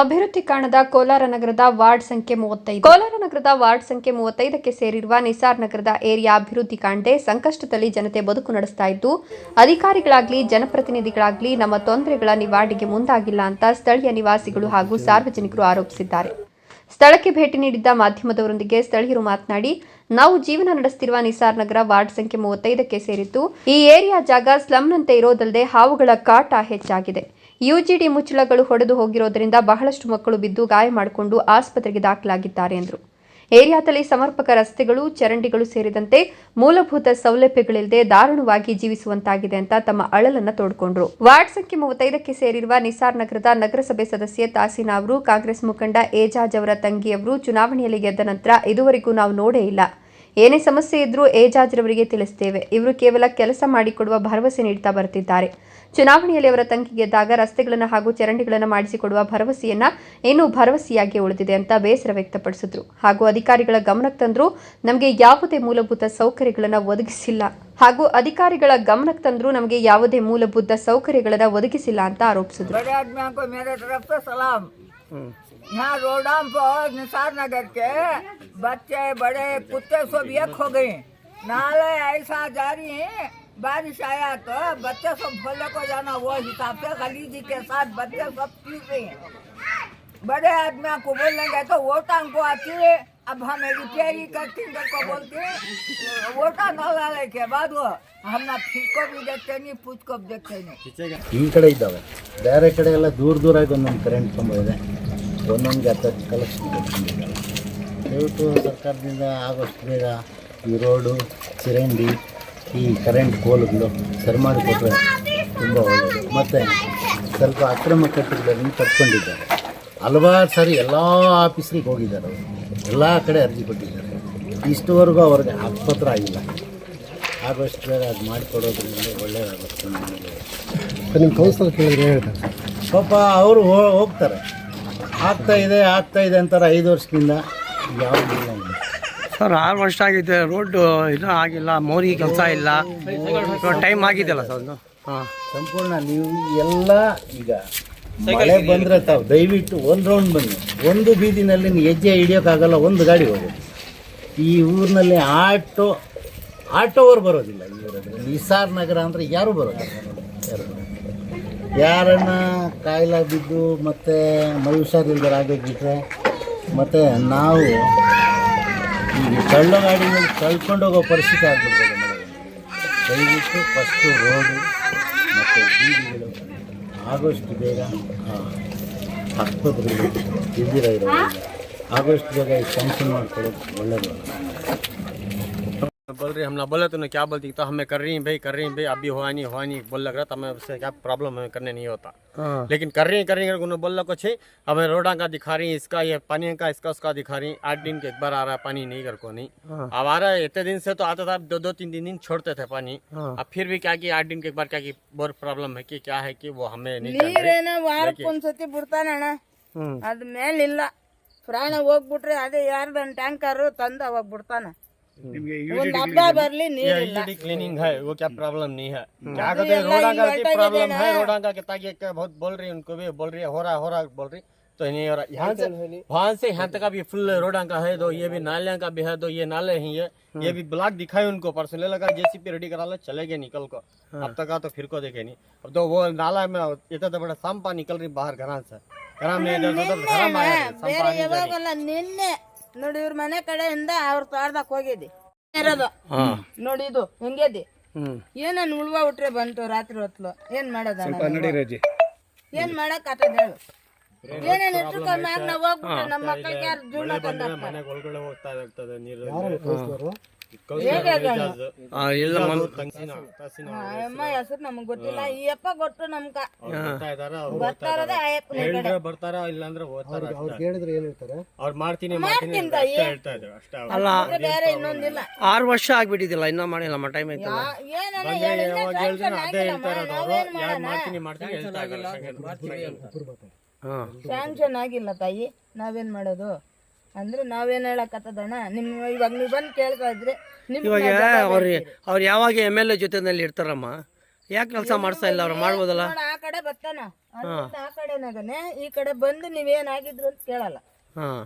ಅಭಿವೃದ್ಧಿ ಕಾಣದ ಕೋಲಾರ ನಗರದ ವಾರ್ಡ್ ಸಂಖ್ಯೆ ಮೂವತ್ತೈದು. ಕೋಲಾರ ನಗರದ ವಾರ್ಡ್ ಸಂಖ್ಯೆ ಮೂವತ್ತೈದಕ್ಕೆ ಸೇರಿರುವ ನಿಸಾರ್ ನಗರದ ಏರಿಯಾ ಅಭಿವೃದ್ಧಿ ಕಾಣದೆ ಸಂಕಷ್ಟದಲ್ಲಿ ಜನತೆ ಬದುಕು ನಡೆಸ್ತಾ ಇದ್ದು, ಅಧಿಕಾರಿಗಳಾಗ್ಲಿ, ಜನಪ್ರತಿನಿಧಿಗಳಾಗ್ಲಿ ನಮ್ಮ ತೊಂದರೆಗಳ ನಿವಾರಣೆಗೆ ಮುಂದಾಗಿಲ್ಲ ಅಂತ ಸ್ಥಳೀಯ ನಿವಾಸಿಗಳು ಹಾಗೂ ಸಾರ್ವಜನಿಕರು ಆರೋಪಿಸಿದ್ದಾರೆ. ಸ್ಥಳಕ್ಕೆ ಭೇಟಿ ನೀಡಿದ್ದ ಮಾಧ್ಯಮದವರೊಂದಿಗೆ ಸ್ಥಳೀಯರು ಮಾತನಾಡಿ, ನಾವು ಜೀವನ ನಡೆಸುತ್ತಿರುವ ನಿಸಾರ್ ನಗರ ವಾರ್ಡ್ ಸಂಖ್ಯೆ ಮೂವತ್ತೈದಕ್ಕೆ ಸೇರಿತ್ತು ಈ ಏರಿಯಾ ಜಾಗ ಸ್ಲಂನಂತೆ ಇರೋದಲ್ಲದೆ ಹಾವುಗಳ ಕಾಟ ಹೆಚ್ಚಾಗಿದೆ. ಯುಜಿಡಿ ಮುಚ್ಚಳಗಳು ಹೊಡೆದು ಹೋಗಿರೋದ್ರಿಂದ ಬಹಳಷ್ಟು ಮಕ್ಕಳು ಬಿದ್ದು ಗಾಯ ಮಾಡಿಕೊಂಡು ಆಸ್ಪತ್ರೆಗೆ ದಾಖಲಾಗಿದ್ದಾರೆ ಎಂದರು. ಏರಿಯಾದಲ್ಲಿ ಸಮರ್ಪಕ ರಸ್ತೆಗಳು, ಚರಂಡಿಗಳು ಸೇರಿದಂತೆ ಮೂಲಭೂತ ಸೌಲಭ್ಯಗಳಿಲ್ಲದೆ ದಾರುಣವಾಗಿ ಜೀವಿಸುವಂತಾಗಿದೆ ಅಂತ ತಮ್ಮ ಅಳಲನ್ನ ತೋಡ್ಕೊಂಡ್ರು. ವಾರ್ಡ್ ಸಂಖ್ಯೆ ಮೂವತ್ತೈದಕ್ಕೆ ಸೇರಿರುವ ನಿಸಾರ್ ನಗರದ ನಗರಸಭೆ ಸದಸ್ಯೆ ತಾಸೀನಾ ಅವರು, ಕಾಂಗ್ರೆಸ್ ಮುಖಂಡ ಏಜಾಜ್ ಅವರ ತಂಗಿಯವರು ಚುನಾವಣೆಯಲ್ಲಿ ಗೆದ್ದ ನಂತರ ಇದುವರೆಗೂ ನಾವು ನೋಡೇ ಇಲ್ಲ. ಏನೇ ಸಮಸ್ಯೆ ಇದ್ರೂ ಏಜಾಜ್ರವರಿಗೆ ತಿಳಿಸ್ತೇವೆ. ಇವರು ಕೇವಲ ಕೆಲಸ ಮಾಡಿಕೊಡುವ ಭರವಸೆ ನೀಡ್ತಾ ಬರ್ತಿದ್ದಾರೆ. ಚುನಾವಣೆಯಲ್ಲಿ ಅವರ ತಂಗಿ ಗೆದ್ದಾಗ ರಸ್ತೆಗಳನ್ನು ಹಾಗೂ ಚರಂಡಿಗಳನ್ನು ಮಾಡಿಸಿಕೊಡುವ ಭರವಸೆಯನ್ನ ಇನ್ನೂ ಭರವಸೆಯಾಗಿ ಉಳಿದಿದೆ ಅಂತ ಬೇಸರ ವ್ಯಕ್ತಪಡಿಸಿದ್ರು. ಹಾಗೂ ಅಧಿಕಾರಿಗಳ ಗಮನಕ್ಕೆ ತಂದ್ರು ನಮಗೆ ಯಾವುದೇ ಮೂಲಭೂತ ಸೌಕರ್ಯಗಳನ್ನು ಒದಗಿಸಿಲ್ಲ. ಹಾಗೂ ಅಧಿಕಾರಿಗಳ ಗಮನಕ್ಕೆ ತಂದ್ರು ನಮಗೆ ಯಾವುದೇ ಮೂಲಭೂತ ಸೌಕರ್ಯಗಳನ್ನು ಒದಗಿಸಿಲ್ಲ ಅಂತ ಆರೋಪಿಸಿದ್ರು. बड़े आदमियों को मेरे तरफ से सलाम यहाँ रोडाम पर निसार नगर के बच्चे बड़े कुत्ते सब एक हो गए नाले ऐसा जारी है बारिश आया तो बच्चे सब भोले को जाना वो हिसाब से गली जी के साथ बच्चे सब पी रहे हैं बड़े आदमियों को बोलेंगे तो वोटां को आती है अब हमें रिपेयरिंग करती को बोलते हैं वोटा न लाने के बाद वो हम ना फिर को भी देखते नहीं पूछ को भी देखते नहीं ಈ ಕಡೆ ಇದ್ದಾವೆ ಬೇರೆ ಕಡೆ ಎಲ್ಲ ದೂರ ದೂರಾಗಿ ಒಂದೊಂದು ಕರೆಂಟ್ ಕಂಬ ಇದೆ ಒಂದೊಂದು ಹತ್ತತ್ತು ಕಲೆಕ್ಷನ್ ದಯವಿಟ್ಟು ಸರ್ಕಾರದಿಂದ ಆಗೋಷ್ಟು ಬೇಗ ಈ ರೋಡು ಚರಂಡಿ ಈ ಕರೆಂಟ್ ಕೋಲುಗಳು ಸರಿ ಮಾಡಿಕೊಟ್ರೆ ತುಂಬ ಒಳ್ಳೆಯದು ಮತ್ತು ಸ್ವಲ್ಪ ಅಕ್ರಮ ಕಟ್ಟಡಗಳನ್ನು ಕಟ್ಕೊಂಡಿದ್ದಾರೆ. ಹಲವಾರು ಸಾರಿ ಎಲ್ಲ ಆಫೀಸ್ಗೆ ಹೋಗಿದ್ದಾರೆ ಅವರು. ಎಲ್ಲ ಕಡೆ ಅರ್ಜಿ ಕೊಟ್ಟಿದ್ದಾರೆ. ಇಷ್ಟುವರೆಗೂ ಅವ್ರಿಗೆ ಆಸ್ಪತ್ರೆ ಆಗಿಲ್ಲ. ಆಗೋಷ್ಟು ಬೇಗ ಅದು ಮಾಡಿಕೊಡೋದ್ರಿಂದ ಒಳ್ಳೆಯದಾಗುತ್ತೆ ನಿಮ್ಮ ಕೌನ್ಸಿಲರ್ ಕೇಳಿದ್ರೆ ಹೇಳ್ತಾರೆ. ಪಾಪ ಅವರು ಹೋಗ್ತಾರೆ. ಆಗ್ತಾ ಇದೆ ಆಗ್ತಾ ಇದೆ ಅಂತಾರೆ ಐದು ವರ್ಷದಿಂದ. ಇಲ್ಲಿ. ಸರ್ ಆರು ವರ್ಷ ಆಗಿದೆ ರೋಡ್ ಇನ್ನೂ ಆಗಿಲ್ಲ ಮೋರಿ ಕೆಲಸ ಇಲ್ಲ. ಟೈಮ್ ಆಗಿದೆಯಲ್ಲ ಸರ್ ಅದು? ಹಾಂ. ಸಂಪೂರ್ಣ ನೀವು ಎಲ್ಲ ಈಗ ಮಳೆ ಬಂದರೆ ತಾವು ದಯವಿಟ್ಟು ಒಂದು ರೌಂಡ್ ಬನ್ನಿ. ಒಂದು ಬೀದಿನಲ್ಲಿ ನೀವು ಹೆಜ್ಜೆ ಹಿಡಿಯೋಕ್ಕಾಗಲ್ಲ ಒಂದು ಗಾಡಿ ಹೋಗೋದು ಈ ಊರಿನಲ್ಲಿ ಆಟೋ ಆಟೋವ್ರು ಬರೋದಿಲ್ಲ ಈ ಊರಲ್ಲಿ. ನಿಸಾರ್ ನಗರ ಅಂದರೆ ಯಾರೂ ಬರೋದಿಲ್ಲ. ಯಾರು. ಯಾರನ್ನ ಕಾಯಿಲೆ ಬಿದ್ದು ಮತ್ತು ಮೈ ಹುಷಾರಿಲ್ದರಾಗಿದ್ದರೆ ಮತ್ತು ನಾವು ಈಗ ಕಳ್ಳ ಕಳ್ಕೊಂಡು ಹೋಗೋ ಪರಿಸ್ಥಿತಿ ಆಗ್ಬಿಡ್ತದೆ. ದಯವಿಟ್ಟು ಫಸ್ಟು ರೋಡು ಮತ್ತು ಬೀದಿಗಳು ಆಗೋಷ್ಟು ಬೇಗ ಆಸ್ಪತ್ರೆಗಳು ಇಲ್ದಿರ ಇರೋದ್ರಿಂದ ಆಗೋಷ್ಟು ಬೇಗ ಸ್ಯಾಂಕ್ಷನ್ ಮಾಡ್ಕೊಳ್ಳೋದು ಒಳ್ಳೆಯದು बोल रही हम ना बोले तो क्या बोलती तो हमें कर रही हैं भाई कर रही हैं भाई अभी हुआ नहीं हुआ नहीं बोल लग रहा था हमें उससे क्या प्रॉब्लम हमें करने नहीं होता ಹಾಂ लेकिन कर रही हैं कर रही हैं उन्होंने बोला कुछ है हमें रोडा का दिखा रही हैं इसका ये पानी का इसका उसका दिखा रही हैं आठ दिन के एक बार आ रहा है पानी नहीं कर को नहीं हाँ। अब आ रहा है इतने दिन से तो आता था दो दो तीन तीन दिन छोड़ते थे पानी हाँ। अब फिर भी क्या कि आठ दिन के एक बार क्या कि बहुत प्रॉब्लम है कि क्या है कि वो हमें नहीं कर रहे ನೀರೇನ ವಾರಕ್ಕೆ ಒಂದ್ಸತಿ ಬಿಡ್ತಾನಣ್ಣ ಹ್ಞೂ ಅದ್ ಮೇಲಿಲ್ಲ ಪ್ರಾಣ ಹೋಗ್ಬಿಟ್ರೆ ಅದೇ ಯಾರ್ದನ್ ಟ್ಯಾಂಕರ್ ತಂದು ಅವಾಗ ಬಿಡ್ತಾನ ಒಂದ್ ಹಬ್ಬ ಬರ್ಲಿ ये ನೀರಿಲ್ಲ यूडी क्लीनिंग है वो क्या प्रॉब्लम नहीं है क्या कहते हैं रोडा का की प्रॉब्लम है रोडा का कितना ये क्या बहुत बोल रही है उनको भी बोल रही है हो रहा हो रहा बोल रही तो नहीं हो रहा यहाँ से वहाँ से यहाँ तक अभी फुल रोडा का है तो ये भी नालियाँ का भी है तो ये नाले ही है ये भी ब्लॉक दिखाए उनको परसों ले लगा जेसीपी रेडी करा लो चलेगे निकल को अब तक आ तो फिर को देखे नहीं अब तो वो नाला में इतना तो बड़ा सांपा निकल रही बाहर घरा से घरा में इधर उधर घरा में आया है, ಬೇರೆ सांपा नहीं जा रही। ಯಾವಾಗಲ್ಲ ನಿನ್ನೆ ನೋಡಿ ಇವ್ರ ಮನೆ ಕಡೆಯಿಂದ ಅವ್ರ ತೋಟದಾಗ ಹೋಗಿದ್ದಿ. ಇರೋದು. ನೋಡಿ ಇದು ಹೆಂಗೇದಿ ಏನನ್ ಉಳ್ವ ಉಟ್ರೆ ಬಂತು ರಾತ್ರಿ ಹೊತ್ಲು? ಏನ್ ಮಾಡೋದ ಏನ್ ಮಾಡಕ್ ಆತದ ಹೇಳು. ಏನೇನ್ ಇಟ್ಕೊಂಡ್ ಮ್ಯಾಗ ನಾವ್ ಹೋಗ್ಬಿಟ್ಟು ನಮ್ಮ ಮಕ್ಕಳಿಗೆ ಯಾರು ಜೀವನ ತಂದ? ಇಲ್ಲ ಅಮ್ಮ ಹೆಸರು. ನಮಗ್ ಗೊತ್ತಿಲ್ಲ. ಈ ಅಪ್ಪ ಗೊತ್ತು ನಮ್ಗ ಬರ್ತಾರ ಇಲ್ಲಾಂದ್ರೆ ಅವ್ರು ಮಾಡ್ತೀನಿ ಅಲ್ಲ ಬೇರೆ ಇನ್ನೊಂದಿಲ್ಲ. ಆರು ವರ್ಷ ಆಗ್ಬಿಟ್ಟಿದಿಲ್ಲ ಇನ್ನ ಮಾಡಿಲ್ಲ ಟೈಮ್ ಐತಲ್ಲ ಸ್ಯಾಂಕ್ಷನ್ ಆಗಿಲ್ಲ ತಾಯಿ. ನಾವೇನ್ ಮಾಡೋದು? ಅಂದ್ರೆ ನಾವೇನ್ ಹೇಳಕತ್ತದಣ್ಣ? ನಿಮ್ ಇವಾಗ ನೀವು ಬಂದು ಕೇಳ್ತಾ ಇದ್ರೆ ನಿಮ್ಗ್ ಇವಾಗ ಯಾವಾಗ ಎಂ ಎಲ್ ಎ ಜೊತೆನಲ್ಲಿ ಇರ್ತಾರಮ್ಮ? ಯಾಕೆ ಕೆಲಸ ಮಾಡಿಸ್ತಾ ಇಲ್ಲ ಅವ್ರು? ಮಾಡ್ಬೋದಲ್ಲ? ಆ ಕಡೆ ಬರ್ತಾನ. ಆ ಕಡೆನಾಗನೆ ಈ ಕಡೆ ಬಂದು ನೀವೇನಾಗಿದ್ರು ಅಂತ ಕೇಳಲ್ಲ. ಹಾಂ.